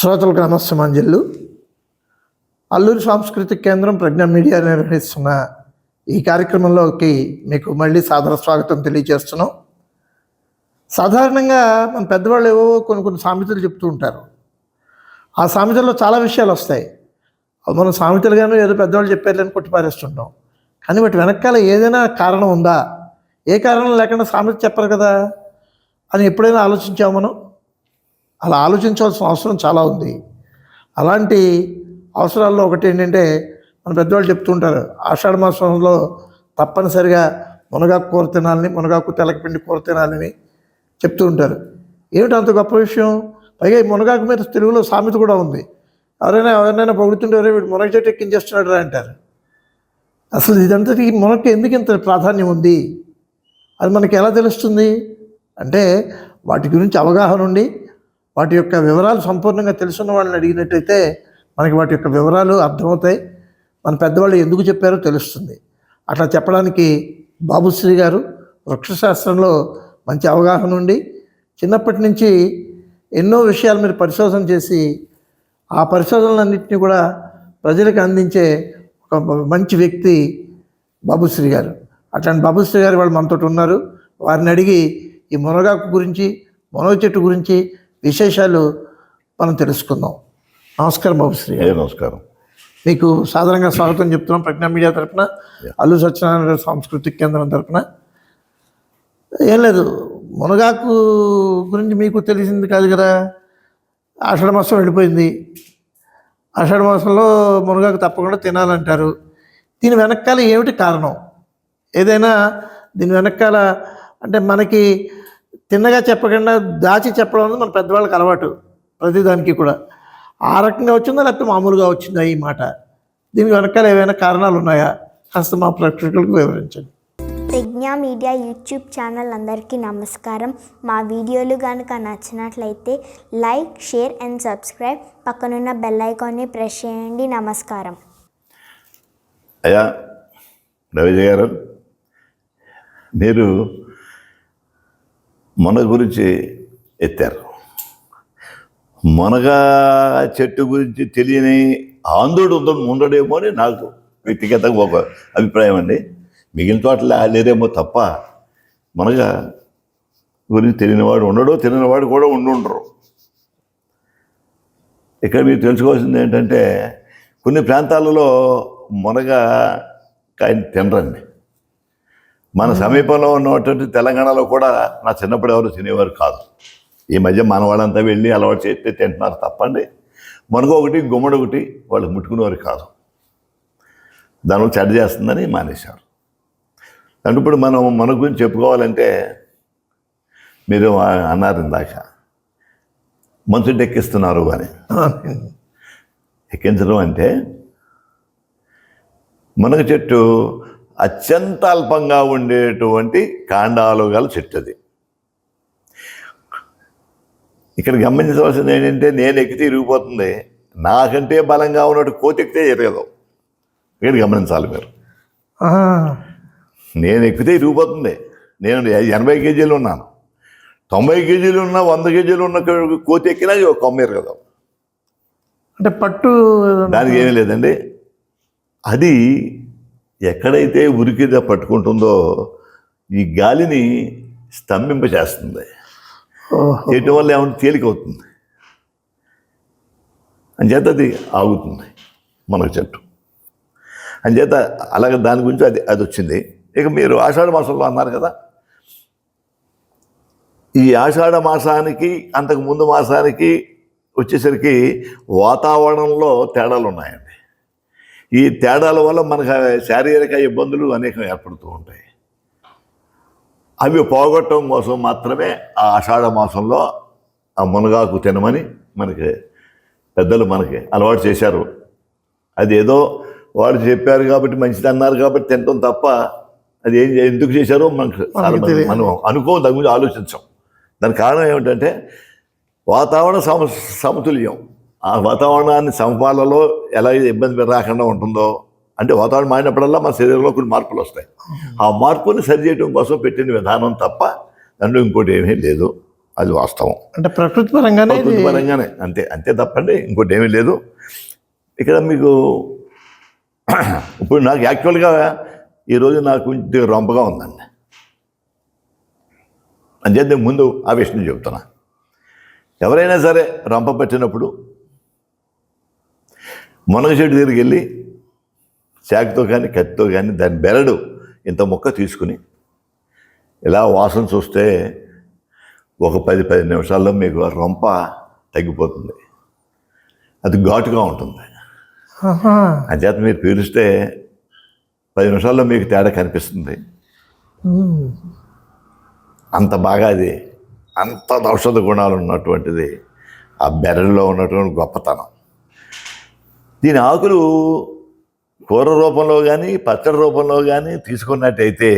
శ్రోతలకు నమస్సమాంజల్లు అల్లూరి సాంస్కృతిక కేంద్రం ప్రజ్ఞ మీడియా నిర్వహిస్తున్న ఈ కార్యక్రమంలోకి మీకు మళ్ళీ సాదర స్వాగతం తెలియజేస్తున్నాం. సాధారణంగా మన పెద్దవాళ్ళు ఏవో కొన్ని కొన్ని సామెతలు చెప్తూ ఉంటారు. ఆ సామెతల్లో చాలా విషయాలు వస్తాయి. మనం సామెతలుగాను ఏదో పెద్దవాళ్ళు చెప్పారని కొట్టిపారేస్తుంటాం కానీ వాటి వెనకాల ఏదైనా కారణం ఉందా? ఏ కారణం లేకుండా సామెత చెప్పరు కదా అని ఎప్పుడైనా ఆలోచించాము మనం? అలా ఆలోచించాల్సిన అవసరం చాలా ఉంది. అలాంటి అవసరాల్లో ఒకటి ఏంటంటే మన పెద్దవాళ్ళు చెప్తుంటారు ఆషాఢ మాసంలో తప్పనిసరిగా మునగాకు కూర తినాలని మునగాకు తెలకపిండి కూర తినాలని చెప్తూ ఉంటారు. ఏమిటి అంత గొప్ప విషయం? పైగా ఈ మునగాకు మీద తెలుగులో సామెత కూడా ఉంది. ఎవరైనా ఎవరినైనా పొగుడుతుంటారో వీడు మునగ చెట్టు ఎక్కించేస్తున్నాడు రా అంటారు. అసలు ఇదంతటి ఈ మునగకి ఎందుకు ఇంత ప్రాధాన్యం ఉంది? అది మనకి ఎలా తెలుస్తుంది? అంటే వాటి గురించి అవగాహన ఉండి వాటి యొక్క వివరాలు సంపూర్ణంగా తెలుసున్న వాళ్ళని అడిగినట్టయితే మనకి వాటి యొక్క వివరాలు అర్థమవుతాయి. మన పెద్దవాళ్ళు ఎందుకు చెప్పారో తెలుస్తుంది. అట్లా చెప్పడానికి బాబుశ్రీ గారు వృక్షశాస్త్రంలో మంచి అవగాహన ఉండి చిన్నప్పటి నుంచి ఎన్నో విషయాలు మీరు పరిశోధన చేసి ఆ పరిశోధనలన్నింటినీ కూడా ప్రజలకు అందించే ఒక మంచి వ్యక్తి బాబుశ్రీ గారు. అట్లాంటి బాబుశ్రీ గారు వాళ్ళు మనతో ఉన్నారు. వారిని అడిగి ఈ మునగాకు గురించి మునగ చెట్టు గురించి విశేషాలు మనం తెలుసుకుందాం. నమస్కారం బాబుశ్రీ గారు ఏ నమస్కారం. మీకు సాధారణంగా స్వాగతం చెప్తున్నాం ప్రజ్ఞా మీడియా తరపున అల్లు సత్యనారాయణ సాంస్కృతిక కేంద్రం తరపున. ఏం లేదు మునగాకు గురించి మీకు తెలిసింది కాదు కదా. ఆషాఢ మాసం వెళ్ళిపోయింది. ఆషాఢ మాసంలో మునగాకు తప్పకుండా తినాలంటారు. దీని వెనకాల ఏమిటి కారణం? ఏదైనా దీని వెనకాల అంటే మనకి తిన్నగా చెప్పకుండా దాచి చెప్పడం అనేది మన పెద్దవాళ్ళకి అలవాటు ప్రతిదానికి కూడా. ఆ రకంగా వచ్చిందా లేకపోతే మామూలుగా వచ్చిందా ఈ మాట? దీనికి వెనకాల ఏవైనా కారణాలు ఉన్నాయా? కాస్త మా ప్రేక్షకులకు వివరించండి. ప్రజ్ఞా మీడియా యూట్యూబ్ ఛానల్ అందరికీ నమస్కారం. మా వీడియోలు కనుక నచ్చినట్లయితే లైక్ షేర్ అండ్ సబ్స్క్రైబ్. పక్కనున్న బెల్ ఐకాన్ని ప్రెస్ చేయండి. నమస్కారం. అయ్యా రవిజయ్ గారు మీరు మన గురించి ఎత్తారు. మునగ చెట్టు గురించి తెలియని ఆంధ్రుడు ఉండడేమో అని నాకు వ్యక్తిగతంగా ఒక అభిప్రాయం అండి. మిగిలిన చోట్ల లేరేమో తప్ప మనగా గురించి తెలియనివాడు ఉండడు తెలియనివాడు కూడా ఉండుండరు ఇక్కడ మీరు తెలుసుకోవాల్సింది ఏంటంటే కొన్ని ప్రాంతాలలో మునగ కాయని తినరండి. మన సమీపంలో ఉన్నటువంటి తెలంగాణలో కూడా నా చిన్నప్పుడు ఎవరు తినేవారు కాదు. ఈ మధ్య మన వాళ్ళంతా వెళ్ళి అలవాటు చేస్తే తింటున్నారు తప్పండి. మునగ ఒకటి గుమ్మడి ఒకటి వాళ్ళు ముట్టుకునేవారు కాదు. దానివల్ల చెడ్డ చేస్తుందని మానేశారు. అంటే ఇప్పుడు మనం మన గురించి చెప్పుకోవాలంటే మీరు అన్నారు ఇందాక మంచుని ఎక్కిస్తున్నారు అని. ఎక్కించడం అంటే మునగ చెట్టు అత్యంత అల్పంగా ఉండేటువంటి కాండాలు గల చెట్టు అది ఇక్కడ గమనించవలసింది ఏంటంటే నేను ఎక్కితే ఇరిగిపోతుంది. నాకంటే బలంగా ఉన్నట్టు కోతి ఎక్కితే ఎరగదు. ఇక్కడ గమనించాలి మీరు. నేను ఎక్కితే ఇరిగిపోతుంది. నేను ఎనభై కేజీలు ఉన్నాను. తొంభై కేజీలు ఉన్న వంద కేజీలు ఉన్న కోతి ఎక్కినా ఒక కొమ్మ ఎరగదు. అంటే పట్టు దానికి ఏమీ లేదండి. అది ఎక్కడైతే ఉరికిద పట్టుకుంటుందో ఈ గాలిని స్తంభింప చేస్తుంది ఓహో. చేయటం వల్ల ఏమైనా తేలికవుతుంది? అంచేత అది ఆగుతుంది మనకు చెట్టు. అంచేత అలాగే దాని గురించి అది అది వచ్చింది. ఇక మీరు ఆషాఢ మాసంలో అన్నారు కదా. ఈ ఆషాఢ మాసానికి అంతకు ముందు మాసానికి వచ్చేసరికి వాతావరణంలో తేడాలు ఉన్నాయండి ఈ తేడాల వల్ల మనకు శారీరక ఇబ్బందులు అనేకం ఏర్పడుతూ ఉంటాయి. అవి పోగొట్టడం కోసం మాత్రమే ఆ ఆషాఢ మాసంలో ఆ మునగాకు తినమని మనకి పెద్దలు మనకి అలవాటు చేశారు. అది ఏదో వాళ్ళు చెప్పారు కాబట్టి మంచిది అన్నారు కాబట్టి తినటం తప్ప అది ఏం ఎందుకు చేశారో మనకు. మనం అనుకో దాని గురించి ఆలోచించాం. దానికి కారణం ఏమిటంటే వాతావరణ సమ సమతుల్యం. ఆ వాతావరణాన్ని సమపాలలో ఎలా ఇబ్బంది రాకుండా ఉంటుందో అంటే వాతావరణం మారినప్పుడల్లా మన శరీరంలో కొన్ని మార్పులు వస్తాయి. ఆ మార్పుని సరి చేయడం కోసం పెట్టిన విధానం తప్ప దాంట్లో ఇంకోటి ఏమీ లేదు. అది వాస్తవం. అంటే ప్రకృతి పరంగానే ప్రకృతి పరంగానే. అంతే అంతే తప్పండి. ఇంకోటి ఏమీ లేదు. ఇక్కడ మీకు ఇప్పుడు నాకు యాక్చువల్గా ఈరోజు నాకు కొంచెం రొంపగా ఉందండి. నేను ముందు ఆ విషయం చెప్తున్నా. ఎవరైనా సరే రంప పట్టినప్పుడు మునగ చెట్టు దగ్గరికి వెళ్ళి శాఖతో కానీ కత్తితో కానీ దాని బెరడు ఇంత ముక్క తీసుకుని ఇలా వాసన చూస్తే ఒక పది పది నిమిషాల్లో మీకు రొంప తగ్గిపోతుంది అది ఘాటుగా ఉంటుంది. అంచేత మీరు పీలిస్తే పది నిమిషాల్లో మీకు తేడా కనిపిస్తుంది. అంత బాగా అది అంత ఔషధ గుణాలు ఉన్నటువంటిది ఆ బెర్రలో ఉన్నటువంటి గొప్పతనం దీని ఆకులు కూర రూపంలో కానీ పచ్చడి రూపంలో కానీ తీసుకున్నట్టయితే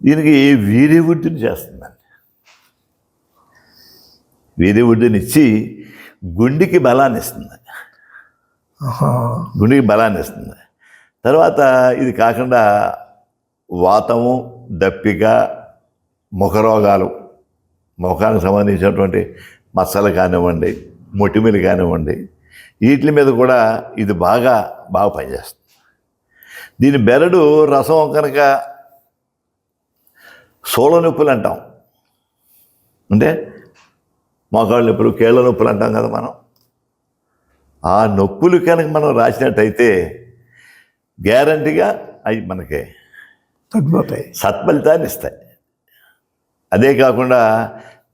దీనికి వీరి వుడ్డుని చేస్తుందండి. వీరి వుడ్డుని ఇచ్చి గుండెకి బలాన్ని ఇస్తుంది. గుండెకి బలాన్ని ఇస్తుంది. తర్వాత ఇది కాకుండా వాతము దప్పిక ముఖ రోగాలు ముఖానికి సంబంధించినటువంటి మచ్చలు కానివ్వండి మొటిమిలు కానివ్వండి వీటి మీద కూడా ఇది బాగా బాగా పనిచేస్తుంది. దీని బెరడు రసం కనుక సోల నొప్పులు అంటాం. అంటే మోకాళ్ళ నొప్పులు కేళ్ళ నొప్పులు అంటాం కదా మనం. ఆ నొప్పులు కనుక మనం రాసినట్టయితే గ్యారంటీగా అవి మనకి తగ్గిపోతాయి సత్ఫలితాన్ని ఇస్తాయి. అదే కాకుండా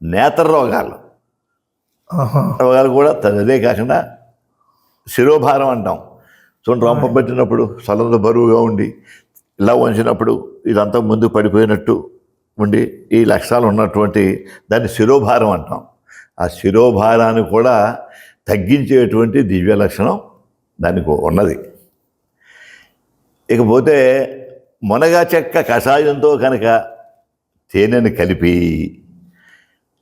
నేత్ర రోగాలు. రోగాలు కూడా అదే కాకుండా శిరోభారం అంటాం. చూడండి రొంప పెట్టినప్పుడు సలంత బరువుగా ఉండి ఇలా వంచినప్పుడు ఇదంతా ముందు పడిపోయినట్టు ఉండి ఈ లక్షణాలు ఉన్నటువంటి దాన్ని శిరోభారం అంటాం. ఆ శిరోభారాన్ని కూడా తగ్గించేటువంటి దివ్య లక్షణం దానికి ఉన్నది. ఇకపోతే మునగా చెక్క కషాయంతో కనుక తేనెను కలిపి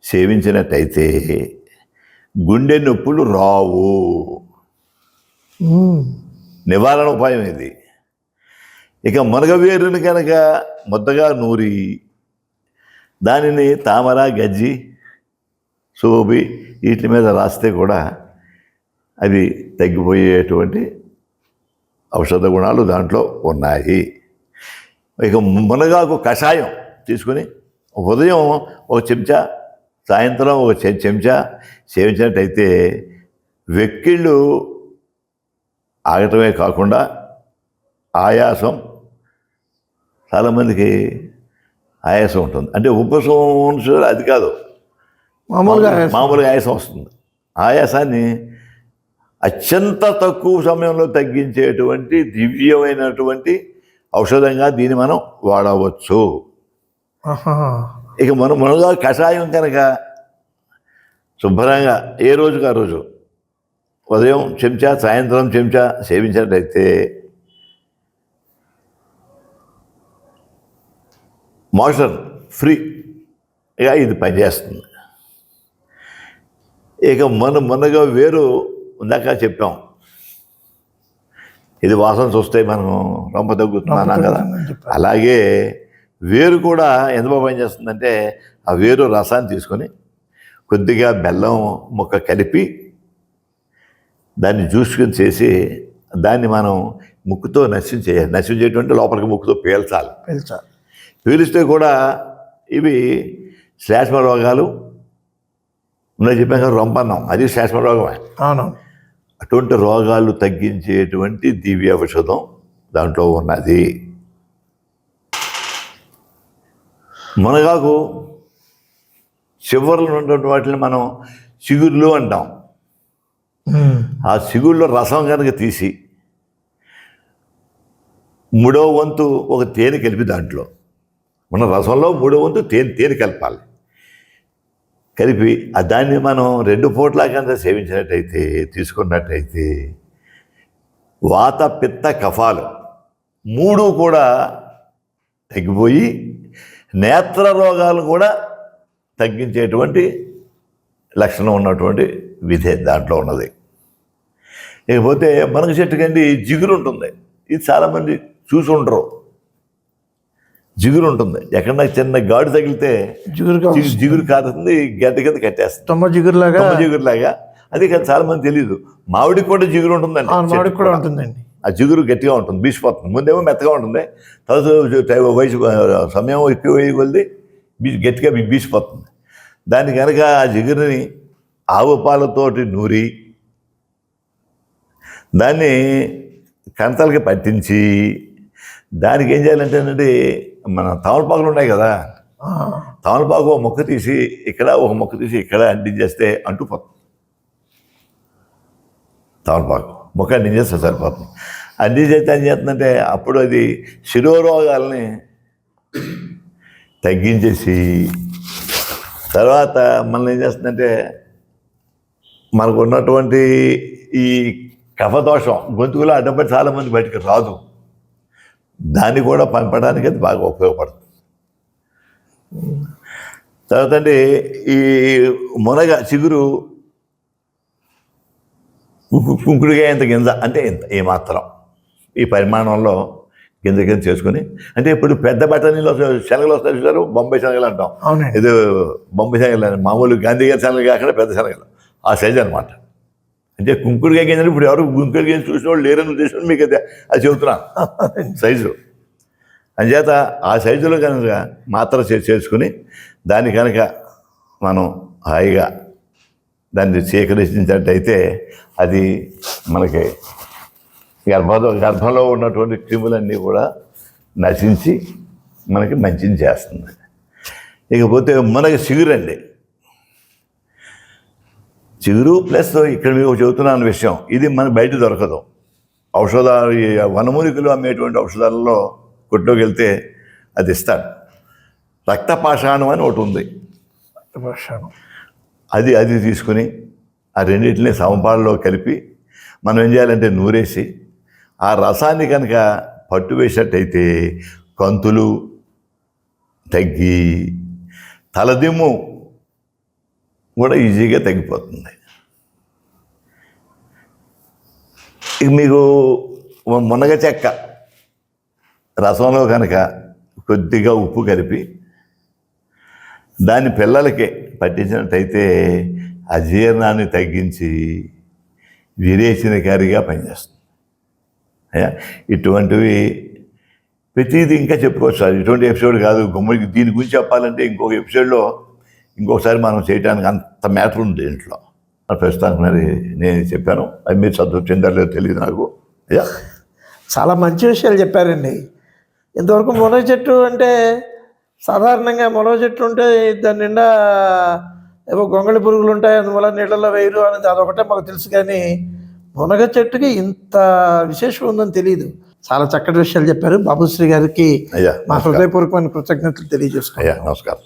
సేవించినట్టయితే గుండె నొప్పులు రావు. నివారణ ఉపాయం ఇది. ఇక మునగవేరుని కనుక ముద్దగా నూరి దానిని తామర గజ్జి సోబి వీటి మీద రాస్తే కూడా అవి తగ్గిపోయేటువంటి ఔషధ గుణాలు దాంట్లో ఉన్నాయి. ఇక మునగాకు కషాయం తీసుకుని ఉదయం ఒక చెంచా సాయంత్రం ఒక చె- చెంచా సేవించినట్టయితే వెక్కిళ్ళు ఆగటమే కాకుండా ఆయాసం చాలామందికి ఆయాసం ఉంటుంది. అంటే ఉపశమనం అది కాదు. మామూలుగా మామూలుగా ఆయాసం వస్తుంది. ఆయాసాన్ని అత్యంత తక్కువ సమయంలో తగ్గించేటువంటి దివ్యమైనటువంటి ఔషధంగా దీన్ని మనం వాడవచ్చు. ఇక మనం మనగా కషాయం కనుక శుభ్రంగా ఏ రోజుకి ఆ రోజు? ఉదయం చెంచా సాయంత్రం చెంచా సేవించినట్లయితే మోషన్ ఫ్రీ. ఇక ఇది పనిచేస్తుంది. ఇక మన మనగా వేరు ఇందాక చెప్పాం. ఇది వాసన చూస్తే మనం రొంప తగ్గుతున్నాం కదా. అలాగే వేరు కూడా ఎంత బాగా పనిచేస్తుందంటే ఆ వేరు రసాన్ని తీసుకొని కొద్దిగా బెల్లం ముక్క కలిపి దాన్ని జ్యూస్కొని చేసి దాన్ని మనం ముక్కుతో నశ్యం చేయాలి నశ్యం చేయటువంటి లోపలికి ముక్కుతో పీల్చాలి. పిలిచారు పీలిస్తే కూడా ఇవి శ్లేష్మ రోగాలు ఉన్నాయి చెప్పాం కదా రొంపన్నాం. అది శ్లేష్మ రోగమే. అవునవును. అటువంటి రోగాలు తగ్గించేటువంటి దివ్య ఔషధం దాంట్లో ఉన్నది. మునగాకు చివరిలో ఉన్నటువంటి వాటిని మనం చిగుర్లు అంటాం. ఆ చిగుళ్ళలో రసం కనుక తీసి మూడో వంతు ఒక తేనె కలిపి దాంట్లో. మన రసంలో మూడో వంతు తేనె తేనె కలపాలి. కలిపి ఆ దాన్ని మనం రెండు పూట్ల కనుక సేవించినట్టయితే తీసుకున్నట్టయితే వాత పిత్త కఫాలు మూడు కూడా తగ్గిపోయి నేత్ర రోగాలు కూడా తగ్గించేటువంటి లక్షణం ఉన్నటువంటి విధే దాంట్లో ఉన్నది. ఇకపోతే మనకు చెట్టు కండి జిగురు ఉంటుంది. ఇది చాలామంది చూసి ఉండరు. జిగురు ఉంటుంది. ఎక్కడ చిన్న గాడు తగిలితే జిగురుగా జిగు- జిగురు కారుతుంది గడ్డ కింద కట్టేస్తుంది. తొమ్మ జిగురులాగా జిగురులాగా. అది కాదు చాలా మంది తెలియదు మామిడికి కూడా జిగురు ఉంటుందండి మామిడికి కూడా ఉంటుందండి. ఆ జిగురు గట్టిగా ఉంటుంది బీసిపోతుంది. ముందేమో మెత్తగా ఉంటుంది. తర్వాత వయసు సమయం ఎక్కువ వేయ కొలిది బీ గట్టిగా బీసిపోతుంది. దాన్ని కనుక ఆ జిగురుని ఆవు పాలతోటి నూరి దాన్ని కంతలకి పట్టించి దానికి ఏం చేయాలంటే ఏంటంటే మన తమలపాకులు ఉన్నాయి కదా తమలపాకు ఒక మొక్క తీసి ఇక్కడ ఒక మొక్క తీసి ఇక్కడ అంటించేస్తే అంటుపోతుంది తమలపాకు మొక్క అంటించేస్తే సరిపోతుంది. అంటించేస్తే ఏం చేస్తుందంటే అప్పుడు అది శిరోరోగాల్ని తగ్గించేసి తర్వాత మనల్ని ఏం చేస్తుందంటే మనకు ఉన్నటువంటి ఈ కఫదోషం గొంతుకులో అడ్డపడి చాలామంది బయటకు రాదు. దాన్ని కూడా పంపడానికి అది బాగా ఉపయోగపడుతుంది. తర్వాత అండి ఈ మునగ చిగురు కుంకుడుగా ఇంత గింజ అంటే ఇంత ఏమాత్రం ఈ పరిమాణంలో గింజ గింజ చేసుకొని అంటే ఇప్పుడు పెద్ద బఠానీలో శనగలు వస్తాయి చూసారు బొంబాయి శనగలు అంటాం. ఇది బొంబాయి శనగలు మామూలు గాంధీ గారి శనగలు కాకుండా పెద్ద శనగలు. ఆ సైజు అనమాట అంటే కుంకుడుగా గింజలు ఇప్పుడు ఎవరు కుంకుడు గింజ చూసిన వాళ్ళు లేరని ఉద్దేశం మీకు అది. అది చెబుతున్నాను సైజు. అంచేత ఆ సైజులో కనుక మాత్ర చేసుకుని దాన్ని కనుక మనం హాయిగా దాన్ని సేకరించినట్టయితే అది మనకి గర్భంలో గర్భంలో ఉన్నటువంటి క్రిములన్నీ కూడా నశించి మనకి మంచిని చేస్తుంది. ఇకపోతే మనకి చిగురండి చిగురు ప్లస్ ఇక్కడ మీకు చెబుతున్నాను విషయం. ఇది మన బయట దొరకదు. ఔషధాలు వనమూలికలు అమ్మేటువంటి ఔషధాలలో కొట్టులోకి వెళ్తే అది ఇస్తాడు. రక్తపాషాణం అని ఒకటి ఉంది. వర్షాలు. అది అది తీసుకుని ఆ రెండింటిని సమపాలలో కలిపి మనం ఏం చేయాలంటే నూరేసి ఆ రసాన్ని కనుక పట్టు వేసినట్టయితే కంతులు తగ్గి తలదిమ్ము కూడా ఈజీగా తగ్గిపోతుంది. ఇక మీకు మునగ చెక్క రసంలో కనుక కొద్దిగా ఉప్పు కలిపి దాన్ని పిల్లలకి పట్టించినట్టయితే అజీర్ణాన్ని తగ్గించి విరేచనకారిగా పనిచేస్తుంది. ఇటువంటివి ప్రతిదీ ఇంకా చెప్పుకోవచ్చు. సార్ ఇటువంటి ఎపిసోడ్ కాదు. గుమ్మడికి దీని గురించి చెప్పాలంటే ఇంకొక ఎపిసోడ్లో ఇంకొకసారి మనం చేయడానికి అంత మ్యాటర్ ఉంది దీంట్లో ప్రస్తుతానికి మరి నేను చెప్పాను. అది మీరు చెందలేదో తెలియదు నాకు. అయ్యా చాలా మంచి విషయాలు చెప్పారండి. ఇంతవరకు మునగ చెట్టు అంటే సాధారణంగా మునగ చెట్టు ఉంటే దాని నిండా ఏవో గొంగళి పురుగులు ఉంటాయి అందువల్ల నీళ్ళలో వేయరు అనేది అదొకటే మాకు తెలుసు కానీ మునగ చెట్టుకి ఇంత విశేషం ఉందని తెలియదు చాలా చక్కటి విషయాలు చెప్పారు. బాబుశ్రీ గారికి అయ్యా మా హృదయపూర్వకమైన కృతజ్ఞతలు తెలియజేసుకున్నాం అయ్యా నమస్కారం.